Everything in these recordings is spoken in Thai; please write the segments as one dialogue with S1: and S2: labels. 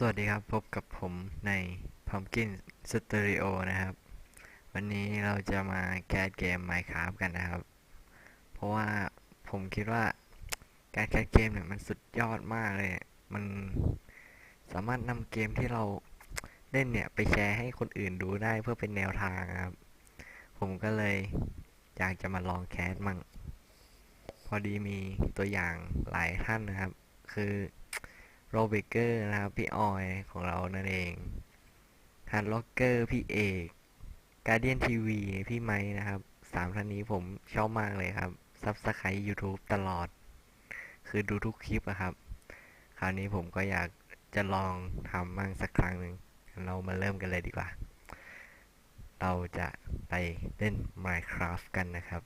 S1: สวัสดีครับ พบกับผมใน Pumpkin Stereo นะครับ วันนี้เราจะมาแคสเกม Minecraft กันนะครับ เพราะว่าผมคิดว่าการแคสเกมเนี่ยมันสุดยอดมากเลย มันสามารถนำเกมที่เราเล่นเนี่ย ไปแชร์ให้คนอื่นดูได้เพื่อเป็นแนวทางครับ ผมก็เลยอยากจะมาลองแคสมั่ง พอดีมีตัวอย่างหลายท่านนะครับ คือ โรเบเกอร์นะครับ พี่ออยของเรานั่นเองฮันล็อกเกอร์พี่เอกการเดียนทีวีพี่ไม้นะครับสามท่านนี้ผมชอบมากเลยครับซับสไครต์ YouTube ตลอด คือดูทุกคลิปอะครับ คราวนี้ผมก็อยากจะลองทำมั่งสักครั้งหนึ่งเรามาเริ่มกันเลยดีกว่า เราจะไปเล่น Minecraft กันนะครับ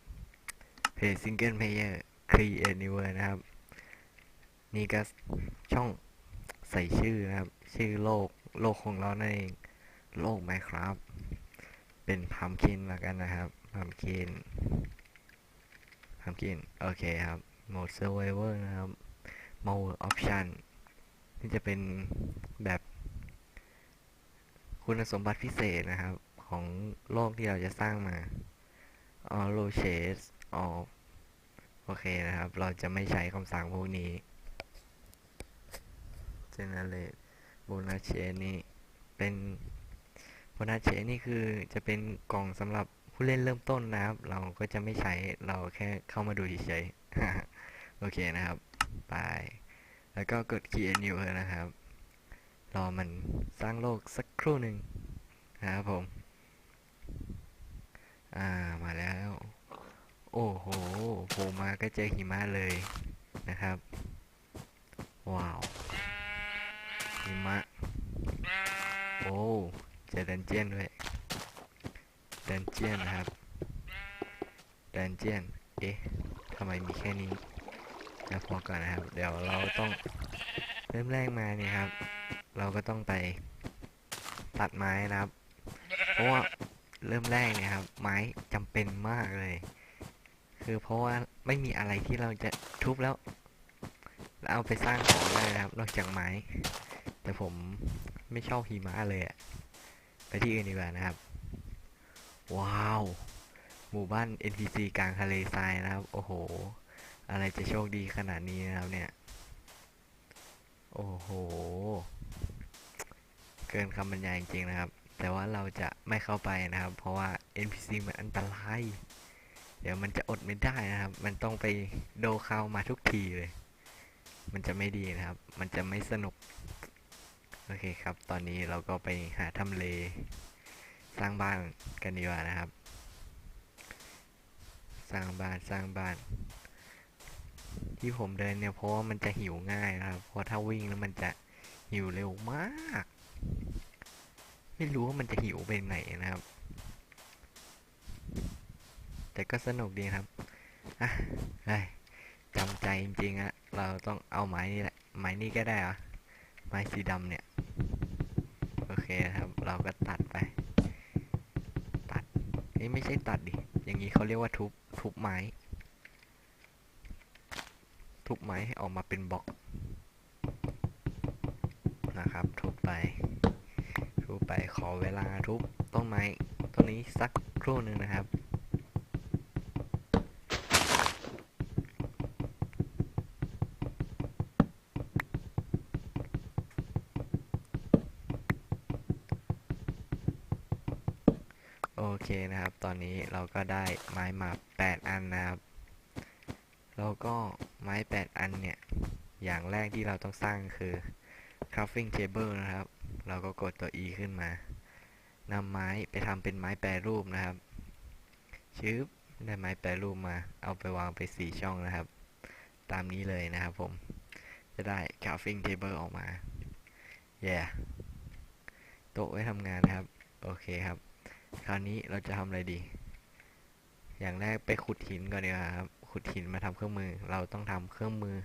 S1: Play Single Player Create Anywhere นะครับ นี่ก็ช่อง ใส่ชื่อนะครับ ชื่อโลกโลกของเรานั่นโลก Minecraft เป็นพัมคินล้วกันนะครับพัมคินพัมคินโอเคครับ Mode Survivor นะครับ Mode Option นี่จะเป็นแบบคุณสมบัติพิเศษนะครับ ของโลกที่เราจะสร้างมา All Shades of โอเคนะครับ เราจะไม่ใช้คำสั่งพวกนี้ generate bonus chain นี่เป็น bonus chain นี่คือจะเป็นกล่องสำหรับผู้เล่นเริ่มต้นนะครับ เราก็จะไม่ใช้เราแค่เข้ามาดูเฉยๆโอเคนะครับไปแล้วก็กด create new นะครับ รอมันสร้างโลกสักครู่หนึ่งนะครับผม อ่ามาแล้ว โอ้โหโผล่มาก็เจอหิมะเลยนะครับ ว้าว หิมะ โอ้เจอดันเจียนด้วย ดันเจียนนะครับ ดันเจียน เอ๊ะทำไมมีแค่นี้เดี๋ยวพอก่อนนะครับ เดี๋ยวเราต้องเริ่มแรกมาเนี่ยครับ เราก็ต้องไปตัดไม้นะครับ เพราะว่าเริ่มแรกเนี่ยครับ ไม้จำเป็นมากเลย คือเพราะว่าไม่มีอะไรที่เราจะทุบแล้วแล้วเอาไปสร้างของได้นะครับ นอกจากไม้ แต่ผมไม่ชอบหิมะเลยอะไปที่อื่นดีกว่านะครับ ว้าว หมู่บ้าน NPC กลางทะเลทรายนะครับ โอ้โห อะไรจะโชคดีขนาดนี้นะครับเนี่ย โอ้โห เกินคำบรรยายจริงๆนะครับ แต่ว่าเราจะไม่เข้าไปนะครับ เพราะว่า NPC มันอันตราย เดี๋ยวมันจะอดไม่ได้นะครับ มันต้องไปโดเข้ามาทุกทีเลย มันจะไม่ดีนะครับ มันจะไม่สนุก โอเคครับ ตอนนี้เราก็ไปหาทำเล สร้างบ้านกันดีกว่านะครับ สร้างบ้านสร้างบ้าน ที่ผมเดินเนี่ยเพราะว่ามันจะหิวง่ายนะครับ เพราะถ้าวิ่งแล้วมันจะหิวเร็วมาก ไม่รู้ว่ามันจะหิวไปไหนนะครับ แต่ก็สนุกดีครับอะเฮ้จำใจจริงๆอะเราต้องเอาไม้นี่แหละ ไม้นี่ก็ได้เหรอะไม้สีดำเนี่ย นะครับ เราก็ตัดไป ตัดนี่ไม่ใช่ตัดดิ อย่างนี้เขาเรียกว่าทุบ ทุบไม้ ทุบไม้ให้ออกมาเป็นบล็อก นะครับ ทุบไป ทุบไป ขอเวลาทุบต้นไม้ต้นนี้สักครู่หนึ่งนะครับ โอ เคนะครับ ตอนนี้เราก็ได้ไม้มา 8 อันนะครับ แล้วก็ไม้ 8 อันเนี่ย อย่างแรกที่เราต้องสร้างคือ crafting table นะครับ เราก็กดตัว E ขึ้นมานำไม้ไปทำเป็นไม้แปรรูปนะครับ ชืบได้ไม้แปรรูปมา เอาไปวางไป 4 ช่องนะครับ ตามนี้เลยนะครับผม จะได้ crafting table ออกมาแย่โต๊ะไว้ทำงานนะครับ โอเคครับ คราวนี้เราจะทำอะไรดี อย่างแรกไปขุดหินก่อนดีกว่าครับ ขุดหินมาทำเครื่องมือ เราต้องทำเครื่องมือ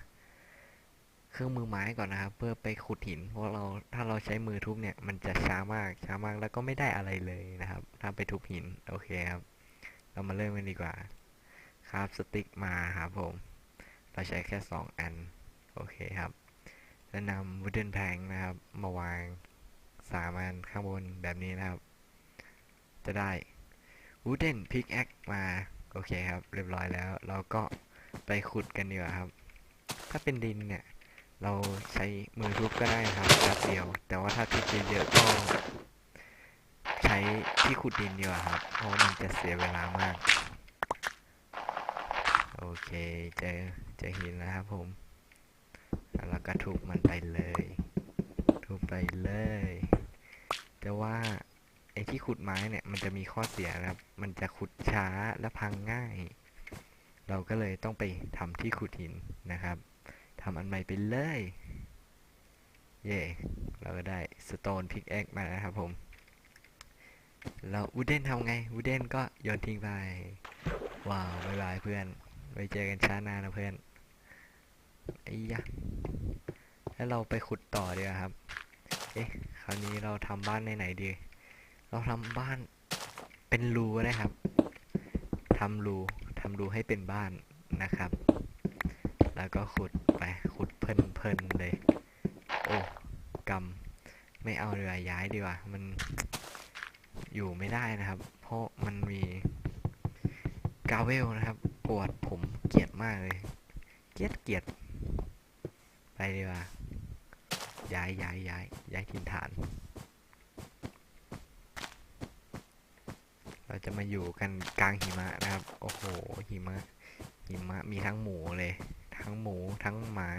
S1: เครื่องมือไม้ก่อนนะครับ เพื่อไปขุดหิน เพราะเราถ้าเราใช้มือทุบเนี่ย มันจะช้ามาก ช้ามากแล้วก็ไม่ได้อะไรเลยนะครับ ถ้าไปทุบหิน โอเคครับ เรามาเริ่มกันดีกว่า ครับสติ๊กมาครับผม เราใช้แค่สองอัน โอเคครับแล้วนำ wooden plank นะครับ มาวางสามอันข้างบนแบบนี้นะครับ จะได้ wooden pickaxe มา โอเคครับ เรียบร้อยแล้ว เราก็ไปขุดกันดีกว่าครับ ถ้าเป็นดินเนี่ย เราใช้มือทุบก็ได้ครับแป๊บเดียว แต่ว่าถ้าทุบเยอะๆก็ ใช้ที่ขุดดินดีกว่าครับ เพราะมันจะเสียเวลามาก โอเค เจอเจอหินแล้วครับผมแล้วก็ทุบมันไปเลย ทุบไปเลย แต่ว่า อ้ที่ขุดไม้เนี่ยมันจะมีข้อเสียนะครับ มันจะขุดช้าและพังง่าย เราก็เลยต้องไปทำที่ขุดหินนะครับทำอันใหม่ไปเลย เย่เราก็ได้สโตนพิกแอคมาแล้วครับผมแล้ววูเดนทำไงวูเดนก็โยนทิ้งไป ว้าวบายบายเพื่อนไว้เจอกันช้าหน้านะเพื่อนไอ้ยะแล้วเราไปขุดต่อดีกว่าครับ เอ๊ะ คราวนี้เราทำบ้านในไหนดี เราทำบ้านเป็นรูนะครับทำรูทำรูให้เป็นบ้านนะครับ แล้วก็ขุดไปขุดเพลินๆเลย โอ้กำไม่เอาเรือย้ายดีกว่า มันอยู่ไม่ได้นะครับ เพราะมันมีกาเวลนะครับปวดผมเกลียดมากเลย เกลียดเกลียดไปดีกว่าย้ายย้ายย้ายย้ายถิ่นฐาน เรา จะมาอยู่กันกลางหิมะนะครับ โอ้โห หิมะ หิมะมีทั้งหมูเลย ทั้งหมู ทั้งหมา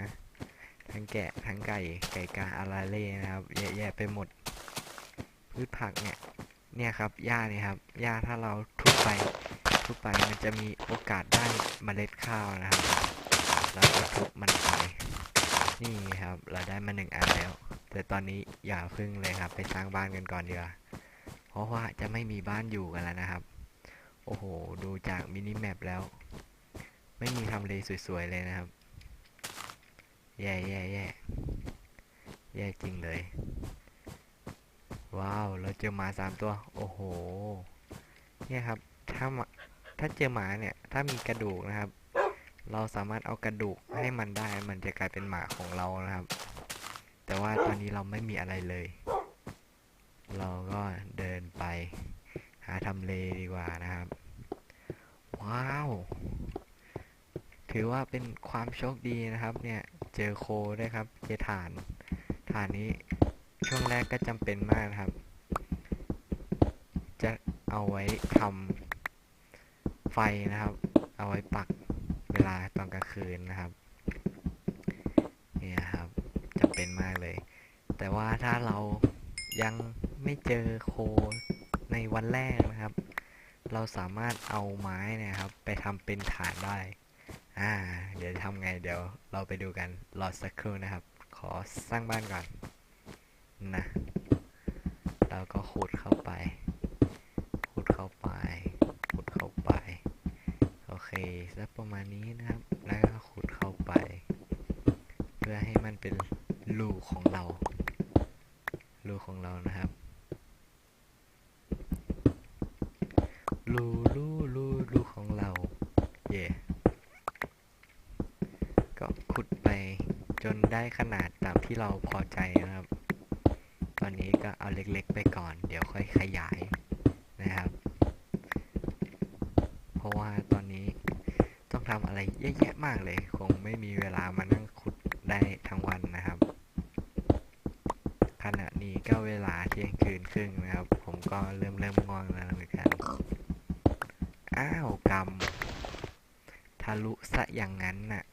S1: ทั้งแกะ ทั้งไก่ ไก่กาอาราเล่นะครับ แย่ๆไปหมด พืชผักเนี่ย เนี่ยครับ หญ้าเนี่ยครับ หญ้าถ้าเราทุบไป ทุบไป มันจะมีโอกาสได้เมล็ดข้าวนะครับ เราก็ทุบมันไป นี่ครับ เราได้มาหนึ่งอันแล้ว แต่ตอนนี้อย่าพึ่งเลยครับ ไปสร้างบ้านกันก่อนดีกว่า ราะว่าจะไม่มีบ้านอยู่กันแล้วนะครับ โอ้โห ดูจากมินิแมปแล้ว ไม่มีทำเลสวยๆเลยนะครับ แย่แย่แย่แย่จริงเลย ว้าว เราเจอหมาสามตัว โอ้โห เนี่ยครับ ถ้าถ้าเจอหมาเนี่ย ถ้ามีกระดูกนะครับ เราสามารถเอากระดูกให้มันได้ มันจะกลายเป็นหมาของเรานะครับ แต่ว่าตอนนี้เราไม่มีอะไรเลย เราก็เดิน ทำเลดีกว่านะครับ ว้าว ถือว่าเป็นความโชคดีนะครับ เนี่ยเจอโคด้วยครับ เจอฐาน ฐานนี้ช่วงแรกก็จำเป็นมากนะครับ จะเอาไว้ทำไฟนะครับ เอาไว้ปักเวลาตอนกลางคืนนะครับเนี่ยครับจำเป็นมากเลย แต่ว่าถ้าเรายังไม่เจอโค ในวันแรกนะครับ เราสามารถเอาไม้เนะครับ ไปทำเป็นฐานได้ อ่า เดี๋ยวทำไงเดี๋ยวเราไปดูกันรอสักครู่นะครับ ขอสร้างบ้านก่อนนะแล้วก็ขุดเข้าไป ขุดเข้าไป ขุดเข้าไป โอเคสักประมาณนี้นะครับ แล้วก็ขุดเข้าไป เพื่อให้มันเป็นรูของเรา รูของเรานะครับ รูรูรูรูของเรา เย่ก็ขุดไปจนได้ขนาดตามที่เราพอใจนะครับ ตอนนี้ก็เอาเล็กๆไปก่อน เดี๋ยวค่อยขยายนะครับ เพราะว่าตอนนี้ต้องทำอะไรเยอะแยะมากเลย คงไม่มีเวลามานั่งขุดได้ทั้งวันนะครับขณะนี้ก็เวลาเที่ยงคืนครึ่งนะครับ ผมก็เริ่มเริ่มง่วงแล้วเหมือนกัน อ้าวกำทะลุซะอย่างนั้นน่ะ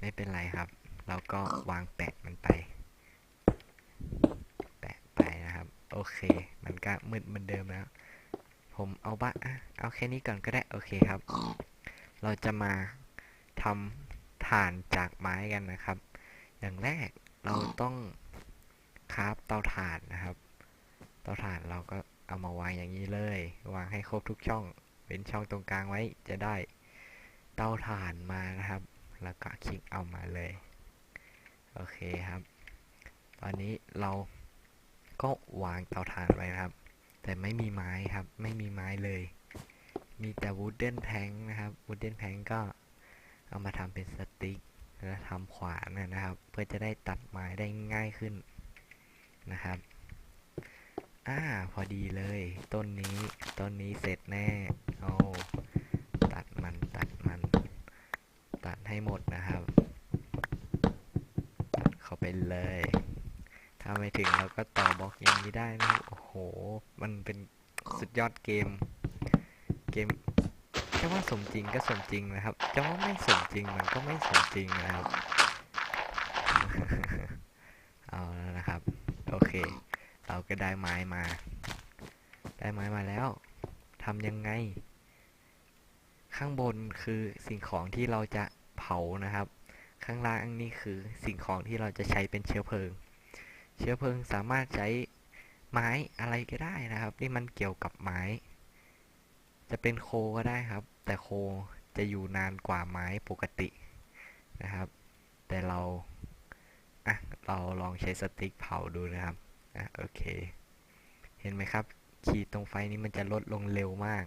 S1: ไม่เป็นไรครับ เราก็วางแปะมันไป แปะไปนะครับ โอเค มันก็มืดเหมือนเดิมแล้ว ผมเอาบ้าอะเอาแค่นี้ก่อนก็ได้ โอเคครับ เราจะมาทำถ่านจากไม้กันนะครับ อย่างแรกเราต้องคราฟเตาถ่านนะครับ เตาถ่านเราก็เอามาวางอย่างนี้เลย วางให้ครบทุกช่อง เป็นช่องตรงกลางไว้จะได้เตาถ่านมานะครับ แล้วก็คลิกเอามาเลย โอเคครับ ตอนนี้เราก็วางเตาถ่านไว้นะครับ แต่ไม่มีไม้ครับ ไม่มีไม้เลย มีแต่วูดเดนแพงนะครับวูดเดนแพงก็เอามาทำเป็นสติ๊กแล้วทำขวานนะครับ เพื่อจะได้ตัดไม้ได้ง่ายขึ้นนะครับ อ่า พอดีเลย ต้นนี้ ต้นนี้เสร็จแน่ เอาตัดมัน ตัดมัน ตัดให้หมดนะครับ ตัดเข้าไปเลย ถ้าไม่ถึงเราก็ต่อบล็อกอย่างนี้ได้นะโอ้โห มันเป็นสุดยอดเกม เกมจะว่าสมจริงก็สมจริงนะครับจะว่าไม่สมจริงมันก็ไม่สมจริงนะครับ เอาแล้วนะครับ โอเค เราก็ได้ไม้มา ได้ไม้มาแล้วทำยังไง ข้างบนคือสิ่งของที่เราจะเผานะครับ ข้างล่างนี่คือสิ่งของที่เราจะใช้เป็นเชื้อเพลิง เชื้อเพลิงสามารถใช้ไม้อะไรก็ได้นะครับ ที่มันเกี่ยวกับไม้ จะเป็นโคก็ได้ครับ แต่โคจะอยู่นานกว่าไม้ปกตินะครับ แต่เราอะเราลองใช้สติ๊กเผาดูนะครับ อะโอเค เห็นไหมครับ ขีดตรงไฟนี้มันจะลดลงเร็วมาก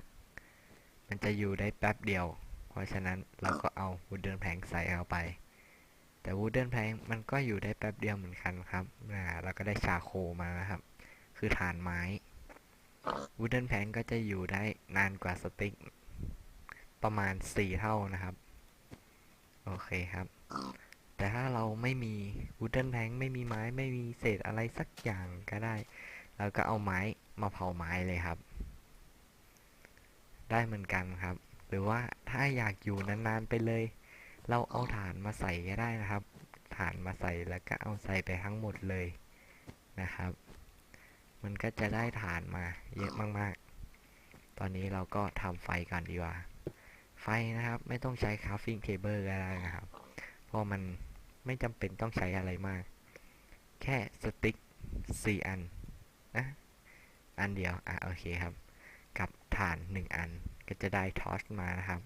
S1: มันจะอยู่ได้แป๊บเดียว เพราะฉะนั้นเราก็เอาวูดเดิลแพงใส่เข้าไป แต่วูดเดิลแพงมันก็อยู่ได้แป๊บเดียวเหมือนกันครับอ่าเราก็ได้ชาโคมานะครับ คือฐานไม้วูดเดิลแพงก็จะอยู่ได้นานกว่าสติ๊กประมาณ 4 เท่านะครับ โอเคครับ แต่ถ้าเราไม่มีวูดเดิลแพงไม่มีไม้ไม่มีเศษอะไรสักอย่างก็ได้ เราก็เอาไม้มาเผาไม้เลยครับ ได้เหมือนกันครับ หรือว่าถ้าอยากอยู่นานๆไปเลย เราเอาฐานมาใส่ก็ได้นะครับ ฐานมาใส่แล้วก็เอาใส่ไปทั้งหมดเลยนะครับ มันก็จะได้ฐานมาเยอะมากๆ ตอนนี้เราก็ทำไฟก่อนดีกว่า ไฟนะครับไม่ต้องใช้คาฟฟิ้งเทเบิลก็ได้นะครับ เพราะมัน ไม่จำเป็นต้องใช้อะไรมาก แค่สติ๊กสี่อันนะอันเดียวอะโอเคครับ กับฐานหนึ่งอันก็จะได้ทอร์ชมานะครับ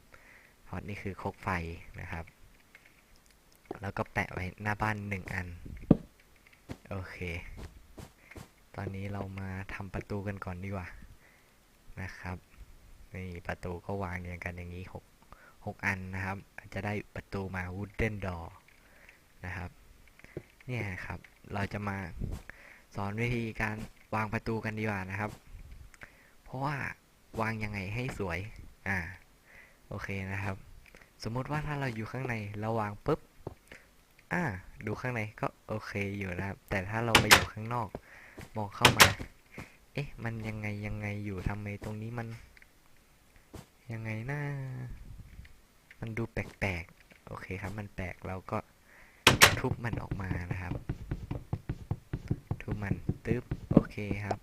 S1: ทอร์ชนี่คือโคกไฟนะครับ แล้วก็แปะไว้หน้าบ้านหนึ่งอัน โอเค ตอนนี้เรามาทำประตูกันก่อนดีกว่านะครับนี่ประตูก็วางเรียงกันอย่างนี้หกหกอันนะครับจจะได้ประตูมา wooden door นะครับ เนี่ยครับ เราจะมาสอนวิธีการวางประตูกันดีกว่านะครับ เพราะว่าวางยังไงให้สวย อ่า โอเคนะครับ สมมุติว่าถ้าเราอยู่ข้างในเราวางปุ๊บ อ่า ดูข้างในก็โอเคอยู่นะครับ แต่ถ้าเราไปอยู่ข้างนอก มองเข้ามา เอ๊ะ มันยังไงยังไงอยู่ทำไมตรงนี้มัน ยังไงนะมันดูแปลกๆ โอเคครับ มันแปลกเราก็ ทุบมันออกมานะครับ ทุบมันตึ๊บโอเคครับ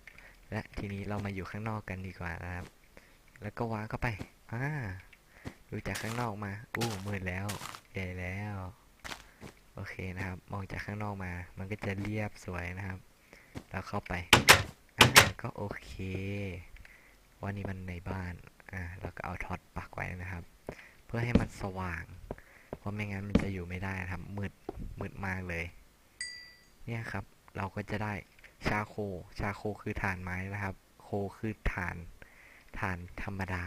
S1: และทีนี้เรามาอยู่ข้างนอกกันดีกว่านะครับ แล้วก็วาเข้าไปอ่าดูจากข้างนอกมาอู้มืดแล้วใหญ่แล้วโอเคนะครับ มองจากข้างนอกมา มันก็จะเรียบสวยนะครับแล้วเข้าไปอ่าก็โอเคว่านี่มันในบ้านอ่าแล้วก็เอาท็อตปักไว้นะครับ เพื่อให้มันสว่าง เพราะไม่งั้นมันจะอยู่ไม่ได้นะครับมืด มืดมากเลย เนี่ยครับ เราก็จะได้ชาโค ชาโคคือถ่านไม้นะครับ โคคือถ่านถ่านธรรมดา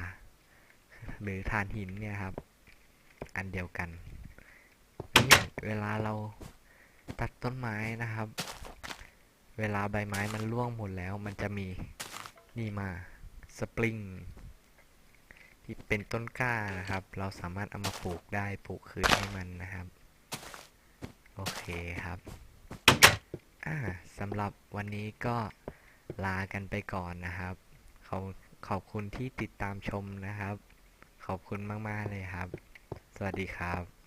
S1: หรือถ่านหินเนี่ยครับ อันเดียวกันนี่เวลาเราตัดต้นไม้นะครับ เวลาใบไม้มันร่วงหมดแล้ว มันจะมีนี่มาสปริงที่เป็นต้นกล้านะครับ เราสามารถเอามาปลูกได้ปลูกคืนให้มันนะครับ โอเคครับอ่าสำหรับวันนี้ก็ลากันไปก่อนนะครับ ขอบขอบคุณที่ติดตามชมนะครับ ขอบคุณมาก ๆ เลยครับ สวัสดีครับ